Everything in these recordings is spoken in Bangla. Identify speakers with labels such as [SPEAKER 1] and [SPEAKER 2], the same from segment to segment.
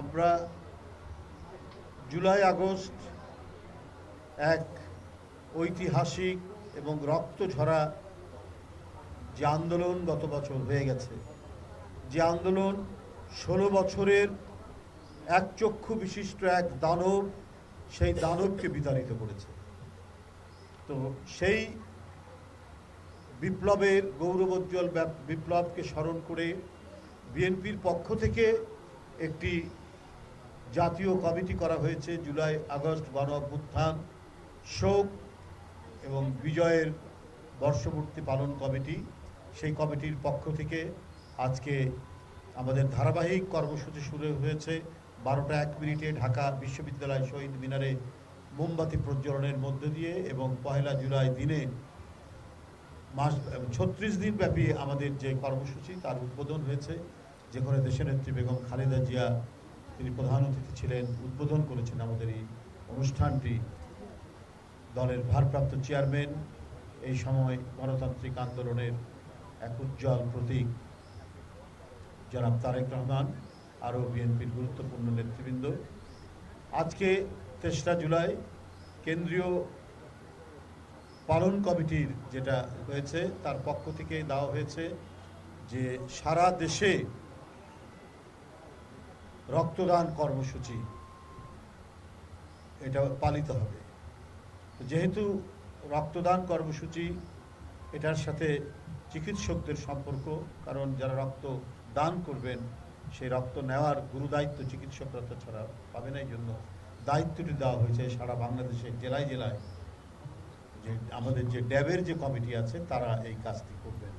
[SPEAKER 1] আমরা জুলাই আগস্ট এক ঐতিহাসিক এবং রক্ত ঝরা যে আন্দোলন গত বছর হয়ে গেছে, যে আন্দোলন ষোলো বছরের এক চক্ষু বিশিষ্ট এক দানব, সেই দানবকে বিতাড়িত করেছে। তো সেই বিপ্লবের গৌরবোজ্জ্বল বিপ্লবকে স্মরণ করে বিএনপির পক্ষ থেকে একটি জাতীয় কমিটি করা হয়েছে জুলাই আগস্ট গণ অভ্যুত্থান শোক এবং বিজয়ের বর্ষপূর্তি পালন কমিটি। সেই কমিটির পক্ষ থেকে আজকে আমাদের ধারাবাহিক কর্মসূচি শুরু হয়েছে। বারোটা এক মিনিটে ঢাকা বিশ্ববিদ্যালয় শহীদ মিনারে মোমবাতি প্রজ্বলনের মধ্য দিয়ে এবং পহেলা জুলাই দিনে মাস, ছত্রিশ দিন ব্যাপী আমাদের যে কর্মসূচি, তার উদ্বোধন হয়েছে। যেখানে দেশের নেত্রী বেগম খালেদা জিয়া তিনি প্রধান অতিথি ছিলেন, উদ্বোধন করেছেন আমাদের এই অনুষ্ঠানটি। দলের ভারপ্রাপ্ত চেয়ারম্যান এই সময় গণতান্ত্রিক আন্দোলনের এক উজ্জ্বল প্রতীক। জনাব তারেক রহমান আরও বিএনপির গুরুত্বপূর্ণ নেতৃবৃন্দ। আজকে তেসরা জুলাই কেন্দ্রীয় পালন কমিটির যেটা হয়েছে, তার পক্ষ থেকে দেওয়া হয়েছে যে সারা দেশে রক্তদান কর্মসূচি, এটা পালিত হবে। যেহেতু রক্তদান কর্মসূচি, এটার সাথে চিকিৎসকদের সম্পর্ক, কারণ যারা রক্ত দান করবেন, সেই রক্ত নেওয়ার গুরুদায়িত্ব চিকিৎসকরা তো ছাড়া পাবে না এই জন্য দায়িত্বটি দেওয়া হয়েছে সারা বাংলাদেশের জেলায় জেলায়। যে আমাদের যে ড্যাবের যে কমিটি আছে, তারা এই কাজটি করবেন।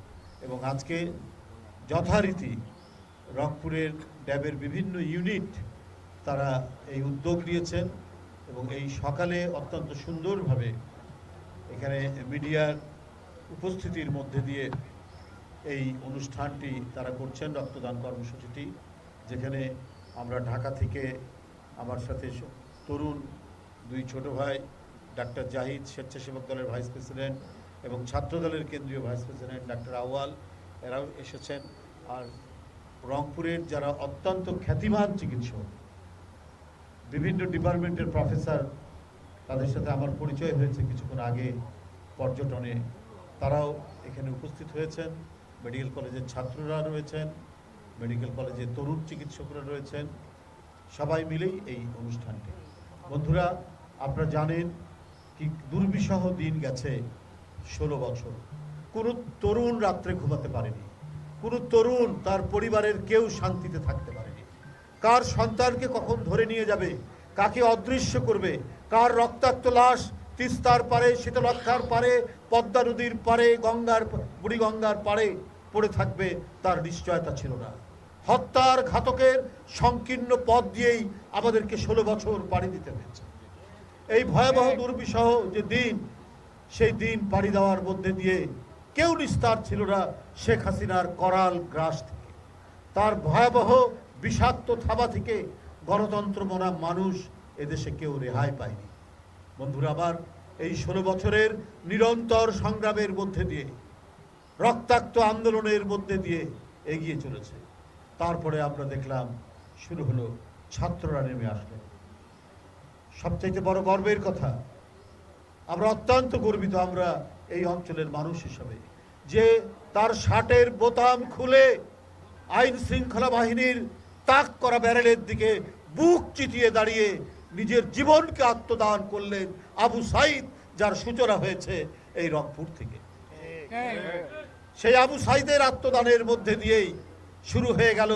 [SPEAKER 1] এবং আজকে যথারীতি রংপুরের ড্যাবের বিভিন্ন ইউনিট তারা এই উদ্যোগ নিয়েছেন এবং এই সকালে অত্যন্ত সুন্দরভাবে এখানে মিডিয়ার উপস্থিতির মধ্যে দিয়ে এই অনুষ্ঠানটি তারা করছেন রক্তদান কর্মসূচিটি, যেখানে আমরা ঢাকা থেকে আমার সাথে তরুণ দুই ছোট ভাই, ডাক্তার জাহিদ স্বেচ্ছাসেবক দলের ভাইস প্রেসিডেন্ট এবং ছাত্র দলের কেন্দ্রীয় ভাইস প্রেসিডেন্ট ডাক্তার আওয়াল এরাও এসেছেন। আর রংপুরের যারা অত্যন্ত খ্যাতিমান চিকিৎসক, বিভিন্ন ডিপার্টমেন্টের প্রফেসর, তাদের সাথে আমার পরিচয় হয়েছে কিছুক্ষণ আগে পর্যটনে। তারাও এখানে উপস্থিত হয়েছেন। মেডিকেল কলেজের ছাত্ররা রয়েছেন, মেডিকেল কলেজের তরুণ চিকিৎসকরা রয়েছেন। সবাই মিলেই এই অনুষ্ঠানটি। বন্ধুরা, আপনারা জানেন কি দুর্বিষহ দিন গেছে ষোলো বছর। কোনো তরুণ রাত্রে ঘুমাতে পারেনি। কোনো তরুণ তার পরিবারের কেউ শান্তিতে থাকতে পারেনি। কার সন্তানকে কখন ধরে নিয়ে যাবে, কাকে অদৃশ্য করবে, কার রক্তাক্ত লাশ তিস্তার পারে শীতলক্ষার পারে পদ্মা নদীর পারে গঙ্গার বুড়ি গঙ্গার পারে পড়ে থাকবে, তার নিশ্চয়তা ছিল না। হত্যার ঘাতকের সংকীর্ণ পথ দিয়েই আমাদেরকে ষোলো বছর পাড়ি দিতে হয়েছে। এই ভয়াবহ দুর্বিষহ যে দিন, সেই দিন পাড়ি দেওয়ার মধ্যে দিয়ে কেউ নিস্তার ছিল না শেখ হাসিনার করাল গ্রাস থেকে। তার ভয়াবহ বিষাক্ত থাবা থেকে গণতন্ত্র মনা মানুষ এদেশে কেউ রেহাই পায়নি। বন্ধুরা, আমার এই ষোলো বছরের নিরন্তর সংগ্রামের মধ্যে দিয়ে, রক্তাক্ত আন্দোলনের মধ্যে দিয়ে এগিয়ে চলেছে। তারপরে আমরা দেখলাম শুরু হলো, ছাত্ররা নেমে আসলো। সবচাইতে বড় গর্বের কথা, আমরা অত্যন্ত গর্বিত, আমরা এই অঞ্চলের মানুষ হিসাবে। যে তার শার্টের বোতাম খুলে আইন শৃঙ্খলা বাহিনীর তাক করা ব্যারেলের দিকে বুক চিতিয়ে দাঁড়িয়ে নিজের জীবনকে আত্মদান করলেন আবু সাইদ, যার সূচনা হয়েছে এই রংপুর থেকে। সেই আবু সাইদের আত্মদানের মধ্যে দিয়েই শুরু হয়ে গেল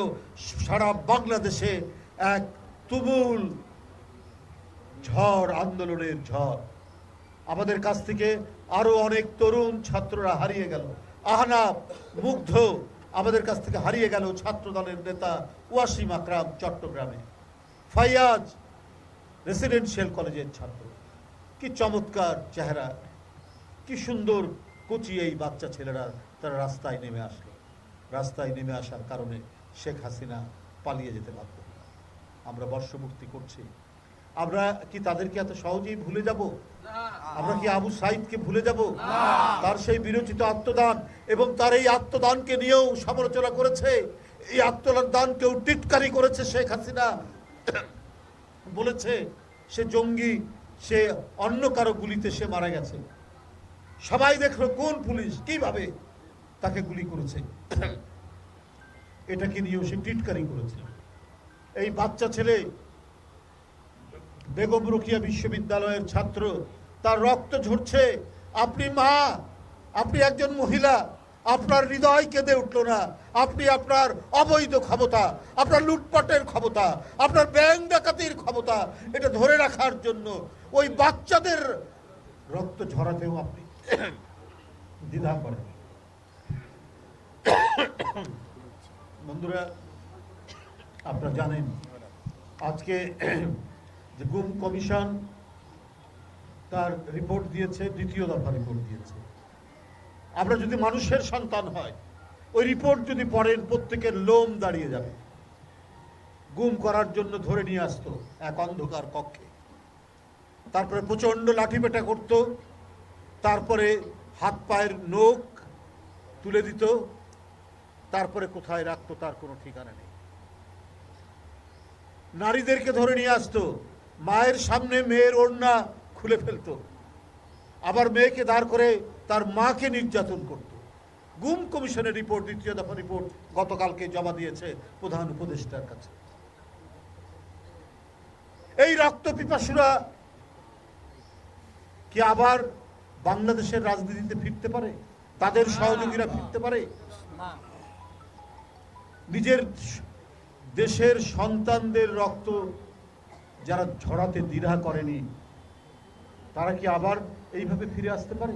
[SPEAKER 1] সারা বাংলাদেশে এক তুমুল ঝড়, আন্দোলনের ঝড়। আমাদের কাছ থেকে আরও অনেক তরুণ ছাত্ররা হারিয়ে গেল। আহনাব, মুগ্ধ আমাদের কাছ থেকে হারিয়ে গেল ছাত্র দলের নেতা ওয়াসিম আকরাম চট্টগ্রামে। ফাইয়াজ রেসিডেন্সিয়াল কলেজের ছাত্র। কি চমৎকার চেহারা, কি সুন্দর কচি এই বাচ্চা ছেলেরা তারা রাস্তায় নেমে আসলো। রাস্তায় নেমে আসার কারণে শেখ হাসিনা পালিয়ে যেতে বাধ্য। আমরা বর্ষমুক্তি করছি। আমরা কি তাদেরকে এত সহজেই ভুলে যাব? আমরা কি আবু সাইদকে ভুলে যাব? তার সেই বিরোচিত আত্মদান এবং তার এই আত্মদানকে নিয়েও সমালোচনা করেছে। এই আত্মদানকেও টিটকারি করেছে শেখ হাসিনা। বলেছে সে জঙ্গি সে অন্য কারও গুলিতে সে মারা গেছে। সবাই দেখল কোন পুলিশ কীভাবে তাকে গুলি করেছে। এটাকে নিয়েও সে টিটকারি করেছে। এই বাচ্চা ছেলে বেগম রোকিয়া বিশ্ববিদ্যালয়ের ছাত্র। তার রক্ত ঝরছে। আপনি মা, আপনি একজন মহিলা। আপনার হৃদয় কেঁদে উঠল না। আপনি আপনার অবৈধ ক্ষমতা, আপনার লুটপাটের ক্ষমতা, আপনার ব্যাংক ডাকাতির ক্ষমতা, এটা ধরে রাখার জন্য ওই বাচ্চাদের রক্ত ঝরাতেও আপনি দ্বিধা করেন। বন্ধুরা, আপনারা জানেন, আজকে যে গুম কমিশন তার রিপোর্ট দিয়েছে, দ্বিতীয় দফা রিপোর্ট দিয়েছে। আমরা যদি মানুষের সন্তান হয়, ওই রিপোর্ট যদি পড়েন, প্রত্যেকের লোম দাঁড়িয়ে যাবে। গুম করার জন্য ধরে নিয়ে আসতো এক অন্ধকার কক্ষে। তারপরে প্রচণ্ড লাঠিপেটা করত, তারপরে হাত পায়ের নখ তুলে দিত, তারপরে কোথায় রাখতো তার কোনো ঠিকানা নেই। নারীদেরকে ধরে নিয়ে আসতো মায়ের সামনে মেয়ের ওড়না খুলে ফেলতো। আবার মেয়েকে দাঁড় করে তার মাকে নির্যাতন করত। গুম কমিশনের রিপোর্ট, দ্বিতীয় দফা রিপোর্ট গতকালকে জমা দিয়েছে প্রধান উপদেষ্টার কাছে। এই রক্ত পিপাসুরা কি আবার বাংলাদেশের রাজনীতিতে ফিরতে পারে? তাদের সহযোগীরা ফিরতে পারে? নিজের দেশের সন্তানদের রক্ত যারা ঝরাতে দ্বিধা করেনি, তারা কি আবার এইভাবে ফিরে আসতে পারে?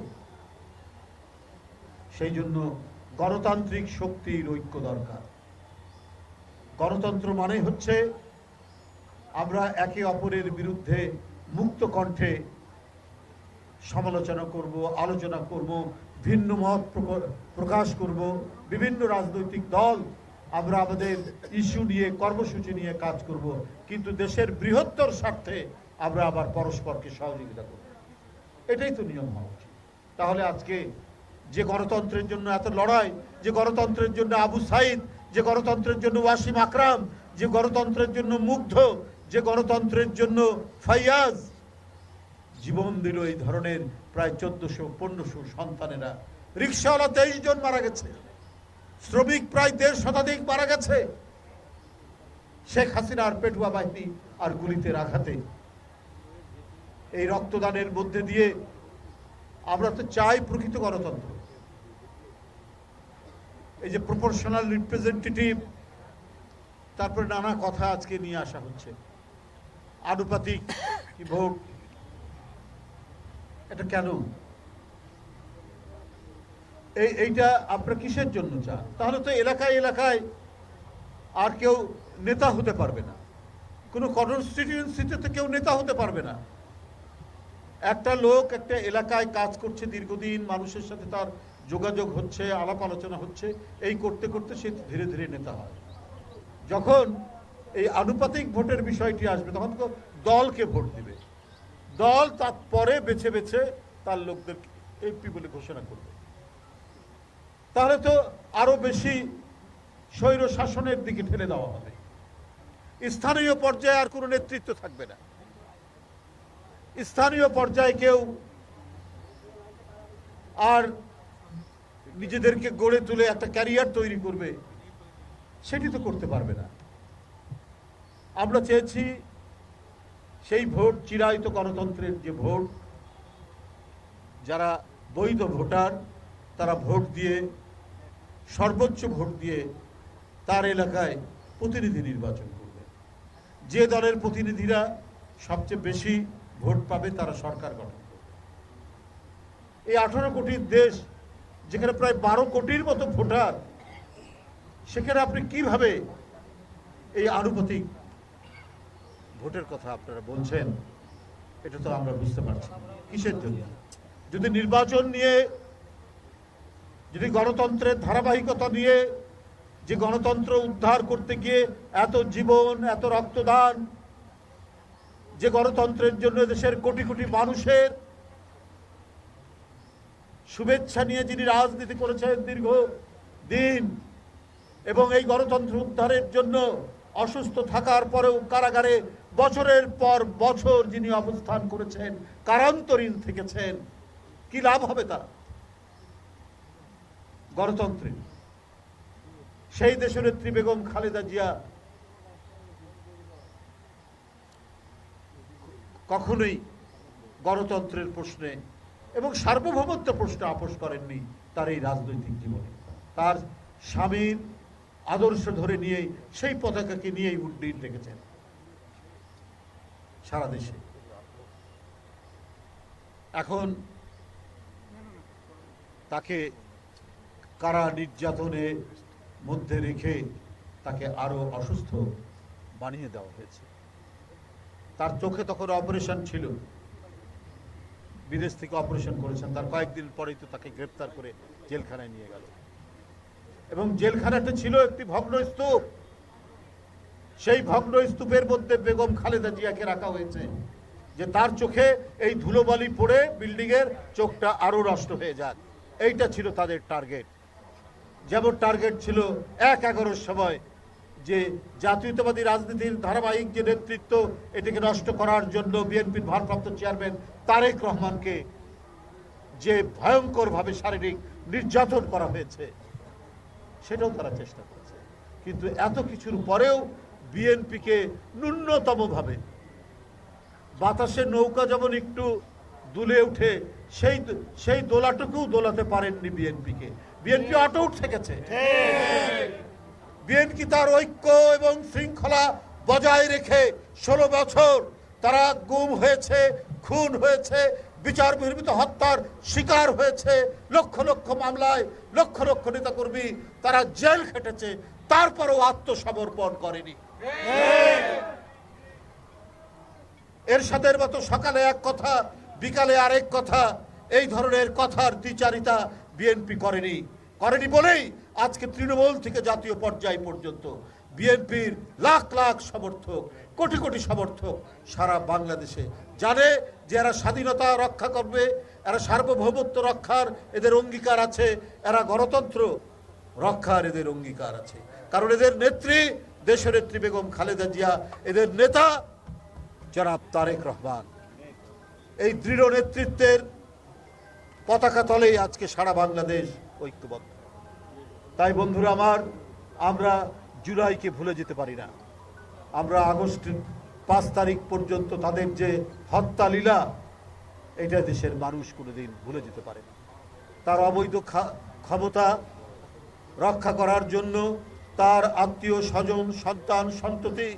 [SPEAKER 1] সেই জন্য গণতান্ত্রিক শক্তির ঐক্য দরকার। গণতন্ত্র মানে হচ্ছে আমরা একে অপরের বিরুদ্ধে মুক্ত কণ্ঠে সমালোচনা করব, আলোচনা করব, ভিন্ন মত প্রক- প্রকাশ করব, বিভিন্ন রাজনৈতিক দল আমরা আমাদের ইস্যু নিয়ে, কর্মসূচি নিয়ে কাজ করব, কিন্তু দেশের বৃহত্তর স্বার্থে আমরা আবার পরস্পরকে সহযোগিতা করব। এটাই তো নিয়ম হওয়া উচিত। তাহলে আজকে যে গণতন্ত্রের জন্য এত লড়াই, যে গণতন্ত্রের জন্য আবু সাইদ, যে গণতন্ত্রের জন্য ওয়াসিম আকরাম, যে গণতন্ত্রের জন্য মুগ্ধ, যে গণতন্ত্রের জন্য ফাইয়াজ, জীবন দিল এই ধরনের প্রায় চোদ্দশো, পনেরোশো সন্তানেরা। রিক্সাওয়ালা তেইশ জন মারা গেছে। শ্রমিক প্রায় দেড় শতাধিক মারা গেছে। শেখ হাসিনার পেটুয়া বাহিনী আর গুলিতে আঘাতে এই রক্তদানের মধ্যে দিয়ে আমরা তো চাই প্রকৃত গণতন্ত্র। এই যে প্রপোর্শনাল রিপ্রেজেন্টেটিভ তারপরে নানা কথা আজকে নিয়ে আসা হচ্ছে। আনুপাতিক ভোট? এটা কেন? এই, এইটা আপনারা কিসের জন্য চান? তাহলে তো এলাকায় এলাকায় আর কেউ নেতা হতে পারবে না। কোনো কনস্টিটিউয়েন্সিতে তো কেউ নেতা হতে পারবে না। একটা লোক একটা এলাকায় কাজ করছে দীর্ঘদিন, মানুষের সাথে তার যোগাযোগ হচ্ছে, আলাপ আলোচনা হচ্ছে, এই করতে করতে সে ধীরে ধীরে নেতা হয়। যখন এই আনুপাতিক ভোটের বিষয়টি আসবে, তখন তো দলকে ভোট দিবে। দল তারপরে বেছে বেছে তার লোকদের এমপি বলে ঘোষণা করবে। তাহলে তো আরও বেশি স্বৈর শাসনের দিকে ঠেলে দেওয়া হবে। স্থানীয় পর্যায়ে আর কোনো নেতৃত্ব থাকবে না। স্থানীয় পর্যায়ে কেউ আর নিজেদেরকে গড়ে তুলে একটা ক্যারিয়ার তৈরি করবে, সেটি তো করতে পারবে না। আমরা চেয়েছি সেই ভোট, চিরায়ত গণতন্ত্রের যে ভোট, যারা বৈধ ভোটার তারা ভোট দিয়ে, সর্বোচ্চ ভোট দিয়ে তার এলাকায় প্রতিনিধি নির্বাচন করবে। যে দলের প্রতিনিধিরা সবচেয়ে বেশি ভোট পাবে তারা সরকার গঠন করবে। এই আঠারো কোটির দেশ, যেখানে প্রায় বারো কোটির মতো ভোটার, সেখানে আপনি কীভাবে এই আনুপাতিক ভোটের কথা আপনারা বলছেন, এটা তো আমরা বুঝতে পারছি। কিসের জন্য? যদি নির্বাচন নিয়ে যদি গণতন্ত্রের ধারাবাহিকতা নিয়ে, যে গণতন্ত্র উদ্ধার করতে গিয়ে এত জীবন, এত রক্তদান, যে গণতন্ত্রের জন্য দেশের কোটি কোটি মানুষের শুভেচ্ছা নিয়ে যিনি রাজনীতি করেছেন দীর্ঘ দিন এবং এই গণতন্ত্র উদ্ধারের জন্য অসুস্থ থাকার পরেও কারাগারে বছরের পর বছর যিনি অবস্থান করেছেন কারান্তরীণ থেকেছেন, কি লাভ হবে তার? গণতন্ত্রে। সেই দেশনেত্রী বেগম খালেদা জিয়া কখনোই গণতন্ত্রের প্রশ্নে এবং সার্বভৌমত্ব প্রশ্নে আপোষ করেননি তার এই রাজনৈতিক জীবনে। তার স্বামীর আদর্শ ধরে নিয়েই সেই পতাকাকে নিয়েই উড্ডীন রেখেছেন সারা দেশে। এখন তাকে কারা নির্যাতনের মধ্যে রেখে তাকে আরও অসুস্থ বানিয়ে দেওয়া হয়েছে? তার চোখে তখন অপারেশন ছিল। বিদেশ থেকে অপারেশন করেছেন। তার কয়েকদিন পরেই তো তাকে গ্রেপ্তার করে জেলখানায় নিয়ে গেল। এবং জেলখানাটা ছিল একটি ভগ্ন স্তূপ। সেই ভগ্ন স্তূপের মধ্যে বেগম খালেদা জিয়াকে রাখা হয়েছে, যে তার চোখে এই ধুলোবালি পড়ে বিল্ডিং এর চোখটা আরও নষ্ট হয়ে যাক। এইটা ছিল তাদের টার্গেট। যেমন টার্গেট ছিল এক এগারোর সময়, যে জাতীয়তাবাদী রাজনীতির ধারাবাহিক যে নেতৃত্ব এটাকে নষ্ট করার জন্য বিএনপির ভারপ্রাপ্ত চেয়ারম্যান তারেক রহমানকে যে ভয়ঙ্করভাবে শারীরিক নির্যাতন করা হয়েছে, সেটাও তারা চেষ্টা করেছে। কিন্তু এত কিছুর পরেও বিএনপিকে ন্যূনতমভাবে বাতাসে নৌকা যেমন একটু দুলে উঠে সেই সেই দোলাটুকুও দোলাতে পারেননি বিএনপিকে। বিএনপি অটউট থেকেছে বিএনপি তার ঐক্য এবং শৃঙ্খলা বজায় রেখে ষোলো বছর তারা গুম হয়েছে খুন হয়েছে বিচার বহির্ভূত হত্যার শিকার হয়েছে লক্ষ লক্ষ মামলায় লক্ষ লক্ষ নেতাকর্মী তারা জেল খেটেছে তারপরও আত্মসমর্পণ করেনি। এরশাদের মতো সকালে এক কথা বিকালে আরেক কথা এই ধরনের কথার দ্বিচারিতা বিএনপি করেনি। করেনি বলেই আজকে তৃণমূল থেকে জাতীয় পর্যায় পর্যন্ত বিএনপির লাখ লাখ সমর্থক, কোটি কোটি সমর্থক সারা বাংলাদেশে জানে যে এরা স্বাধীনতা রক্ষা করবে, এরা সার্বভৌমত্ব রক্ষার এদের অঙ্গীকার আছে, এরা গণতন্ত্র রক্ষার এদের অঙ্গীকার আছে। কারণ এদের নেত্রী দেশনেত্রী বেগম খালেদা জিয়া, এদের নেতা জনাব তারেক রহমান। এই দৃঢ় নেতৃত্বের পতাকা তলেই আজকে সারা বাংলাদেশ ঐক্যবদ্ধ। তাই বন্ধুরা আমার, আমরা জুলাইকে ভুলে যেতে পারি না। আমরা আগস্ট পাঁচ তারিখ পর্যন্ত তাদের যে হত্যা লীলা, এটা দেশের মানুষ কোনোদিন ভুলে যেতে পারে না। তার অবৈধ ক্ষমতা রক্ষা করার জন্য তার আত্মীয়, স্বজন, সন্তান, সন্ততি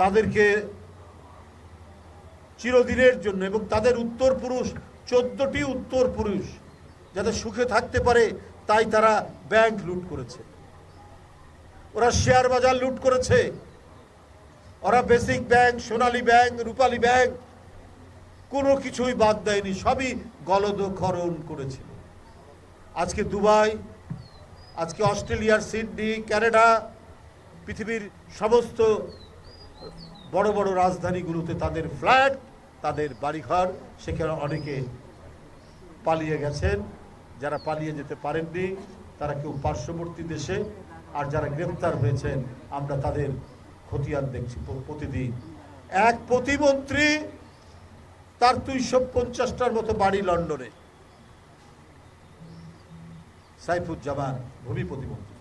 [SPEAKER 1] তাদেরকে চিরদিনের জন্য এবং তাদের উত্তর পুরুষ চোদ্দটি উত্তর পুরুষ যাতে সুখে থাকতে পারে, তাই তারা ব্যাংক লুট করেছে। ওরা শেয়ার বাজার লুট করেছে। ওরা basic bank, Sonali bank, Rupali bank, কোনো কিছুই বাদ দেয়নি, সবই গলদখরণ করেছিল আজকে দুবাই, আজকে অস্ট্রেলিয়ার সিডনি, ক্যানাডা, পৃথিবীর সমস্ত বড় বড় রাজধানীগুলোতে তাদের ফ্ল্যাট তাদের বাড়িঘর, সেখানে অনেকে পালিয়ে গেছেন। যারা পালিয়ে যেতে পারেননি, তারা কেউ পার্শ্ববর্তী দেশে, আর যারা গ্রেপ্তার হয়েছেন, আমরা তাদের খতিয়ান দেখছি প্রতিদিন। এক প্রতিমন্ত্রী তার দুইশো পঞ্চাশটার মতো বাড়ি লন্ডনে। সাইফুজ্জামান ভূমি প্রতিমন্ত্রী।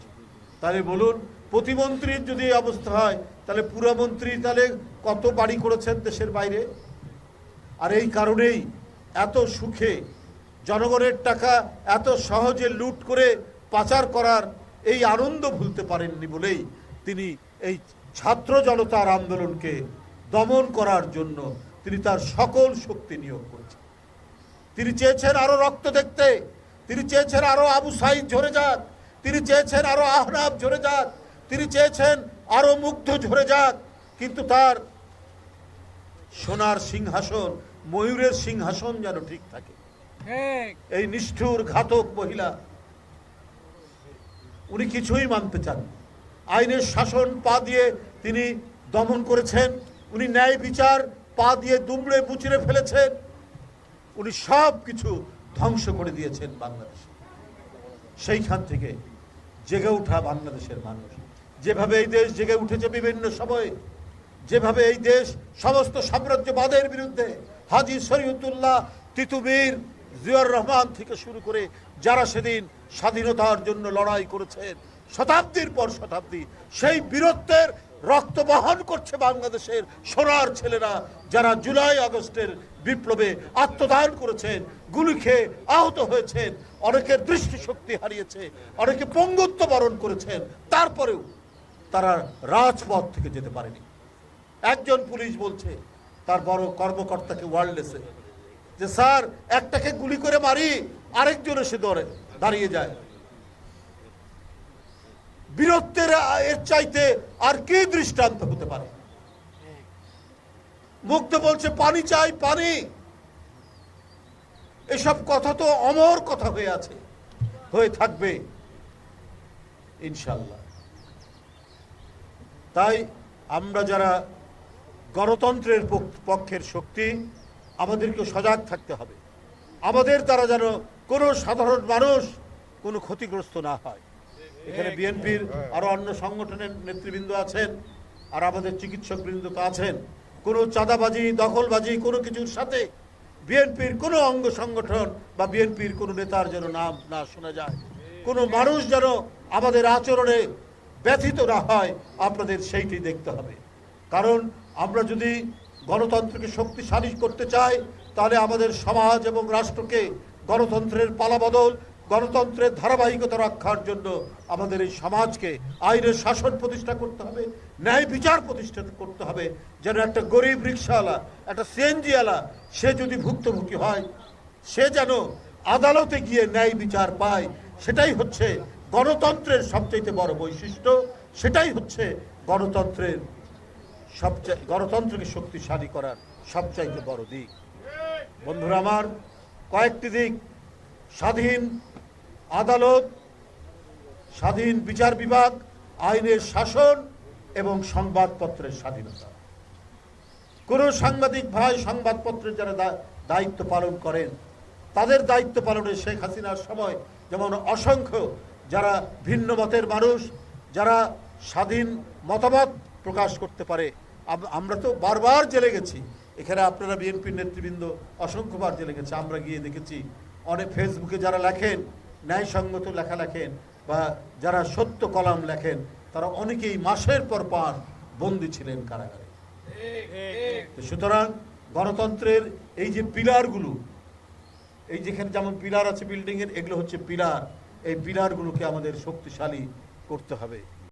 [SPEAKER 1] তাহলে বলুন, প্রতিমন্ত্রীর যদি অবস্থা হয়, তাহলে পুরমন্ত্রী তাহলে কত বাড়ি করেছেন দেশের বাইরে? আর এই কারণেই এত সুখে জনগণের টাকা এত সহজে লুট করে পাচার করার এই আনন্দ ভুলতে পারেননি বলেই তিনি এই ছাত্র জনতার আন্দোলনকে দমন করার জন্য তিনি তার সকল শক্তি নিয়োগ করেছেন। তিনি চেয়েছেন আরও রক্ত দেখতে, তিনি চেয়েছেন আরও আবু সাইদ ঝরে যাক, তিনি চেয়েছেন আরও আহনাব ঝরে যাক, তিনি চেয়েছেন আরও মুগ্ধ ঝরে যাক, কিন্তু তার সোনার সিংহাসন ময়ূরের সিংহাসন যেন ঠিক থাকে। এই নিষ্ঠুর ঘাতক মহিলা উনি কিছুই মানতে চান আইনের শাসন পা দিয়ে তিনি দমন করেছেন উনি ন্যায় বিচার পা দিয়ে দুমড়ে মুচড়ে ফেলেছেন উনি সব কিছু ধ্বংস করে দিয়েছেন বাংলাদেশে। সেইখান থেকে জেগে ওঠা বাংলাদেশের মানুষ। যেভাবে এই দেশ জেগে উঠেছে বিভিন্ন সময়ে যেভাবে এই দেশ সমস্ত সাম্রাজ্যবাদের বিরুদ্ধে হাজি শরীয়তুল্লাহ তিতুমির জিয়র রহমান থেকে শুরু করে যারা সেদিন স্বাধীনতার জন্য লড়াই করেছেন, শতাব্দীর পর শতাব্দী, সেই বীরত্বের রক্ত বহন করছে বাংলাদেশের সোনার ছেলেরা যারা জুলাই আগস্টের বিপ্লবে আত্মদান করেছেন, গুলি খেয়ে আহত হয়েছেন, অনেকের দৃষ্টিশক্তি হারিয়েছে, অনেকে পঙ্গুত্ব বরণ করেছেন, তারপরেও তারা রাজপথ থেকে যেতে পারেনি। একজন পুলিশ বলছে তার বড় কর্মকর্তাকে ওয়ার্ল্ডলেসে যে, স্যার, একটাকে গুলি করে মারি, আরেকজন এসে ধরে, দাঁড়িয়ে যায়। বীরত্বের এর চাইতে আর কি দৃষ্টান্ত হতে পারে? মুগ্ধ বলছে, পানি চাই, পানি। এসব কথা তো অমর কথা হয়ে আছে, হয়ে থাকবে ইনশাল্লাহ তাই আমরা যারা গণতন্ত্রের পক- পক্ষের শক্তি আমাদেরকে সজাগ থাকতে হবে। আমাদের দ্বারা যেন কোনো সাধারণ মানুষ কোনো ক্ষতিগ্রস্ত না হয়। এখানে বিএনপির আরও অন্য সংগঠনের নেতৃবৃন্দ আছেন, আর আমাদের চিকিৎসক বৃন্দ তো আছেন। কোনো চাঁদাবাজি, দখলবাজি, কোনো কিছুর সাথে বিএনপির কোনো অঙ্গ সংগঠন বা বিএনপির কোনো নেতার যেন নাম না শোনা যায়। কোনো মানুষ যেন আমাদের আচরণে ব্যথিত না হয়, আপনাদের সেইটি দেখতে হবে। কারণ আমরা যদি গণতন্ত্রকে শক্তিশালী করতে চাই, তাহলে আমাদের সমাজ এবং রাষ্ট্রকে গণতন্ত্রের পালাবদল গণতন্ত্রের ধারাবাহিকতা রক্ষার জন্য আমাদের এই সমাজকে আইনের শাসন প্রতিষ্ঠা করতে হবে, ন্যায় বিচার প্রতিষ্ঠা করতে হবে। যেন একটা গরিব রিক্সাওয়ালা একটা সিএনজিওয়ালা সে যদি ভুক্তভোগী হয়, সে যেন আদালতে গিয়ে ন্যায় বিচার পায়, সেটাই হচ্ছে গণতন্ত্রের সবচাইতে বড় বৈশিষ্ট্য, সেটাই হচ্ছে গণতন্ত্রের সবচেয়ে গণতন্ত্রকে শক্তিশালী করার সবচাইতে বড় দিক। বন্ধুরা আমার, কয়েকটি দিক। স্বাধীন আদালত, স্বাধীন বিচার বিভাগ, আইনের শাসন এবং সংবাদপত্রের স্বাধীনতা। কোন সাংবাদিক ভাই সংবাদপত্রের যারা দায়িত্ব পালন করেন, তাদের দায়িত্ব পালনে শেখ হাসিনার সময় যেমন অসংখ্য যারা ভিন্ন মতের মানুষ, যারা স্বাধীন মতামত প্রকাশ করতে পারে আমরা তো বারবার জেলে গেছি। এখানে আপনারা বিএনপির নেতৃবৃন্দ অসংখ্যবার জেলে গেছে। আমরা গিয়ে দেখেছি, অনেক ফেসবুকে যারা লেখেন, ন্যায়সঙ্গত লেখা লেখেন বা যারা সত্য কলাম লেখেন, তারা অনেকেই মাসের পর পার বন্দী ছিলেন কারাগারে। সুতরাং গণতন্ত্রের এই যে পিলারগুলো, এই যেখানে যেমন পিলার আছে বিল্ডিংয়ের এগুলো হচ্ছে পিলার। এই পিলারগুলোকে আমাদের শক্তিশালী করতে হবে।